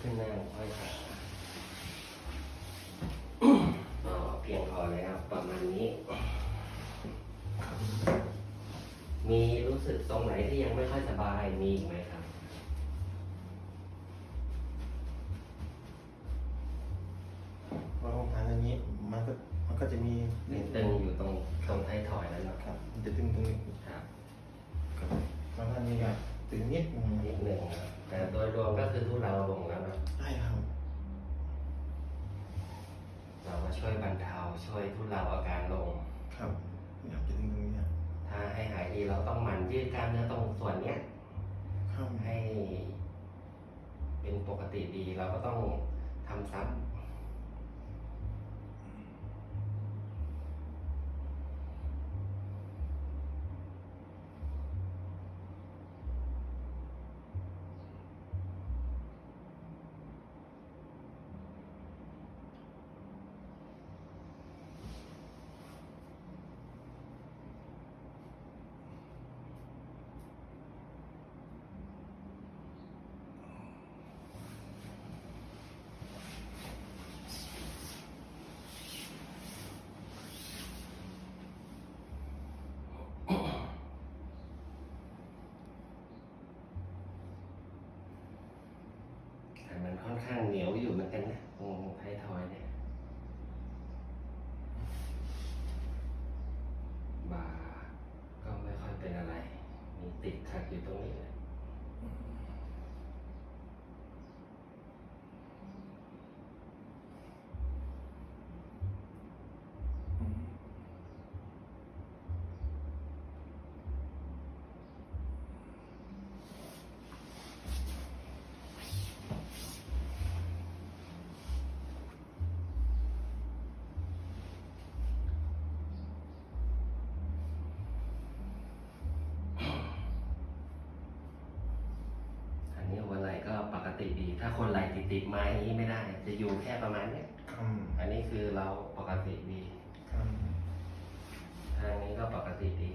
ขึ้นนั่งค่อยขาอ๋อเพียงพอแล้วประมาณนี้ มีรู้สึกตรงไหนที่ยังไม่ค่อยสบายมีอีกไหมครับพอผมทานอันนี้มันก็มันก็จะมีตึงๆอยู่ตรงตรงท้ายถอยแล้วเนาะครับมันจะตึงตรงนี้ครับ ครับบางท่านนี่ก็ตึงนิดนึงนิด หนึ่งนะแต่โดยรวมก็คือทุเราลงแล้วเนาะใช่ครับ เราก็ช่วยบรรเทาช่วยทุเราอาการลง ครับอยากจะตึงตรงนี้ครับถ้าให้หายดีเราต้องหมั่นยืดกล้ามเนื้อตรงส่วนเนี้ยครับให้ เป็นปกติดีเราก็ต้องทำซ้ำ ค่อนข้างเหนียวอยู่เหมือนกันนะตรงท้ายทอยเนี่ยบาก็ไม่ค่อยเป็นอะไร มีติดขัดอยู่ตรงนี้แหละอันนี้หัวไหล่ ก็ปกติดีถ้าคนไหล่ติดติดๆมาอย่างนี้ไม่ได้ จะอยู่แค่ประมาณเนี้ยครับอันนี้คือเราปกติดีครับทางนี้ก็ปกติดี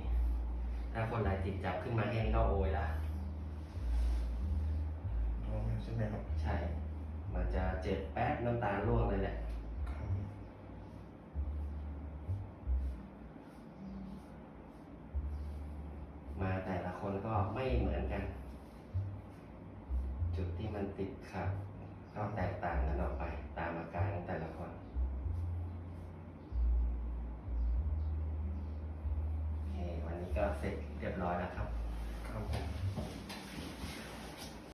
ถ้าคนไหล่ติดจับขึ้นมาแค่นี้ก็โอยละลองใช่ไหมครับใช่ มันจะเจ็บแป๊บน้ำตาร่วงเลยแหละ ครับมาแต่ละคนก็ไม่เหมือนกันจุดที่ มันติดขัดก็แตกต่างกันออกไปตามอาการของแต่ละคนโอเควันนี้ก็เสร็จเรียบร้อยแล้วครับครับผม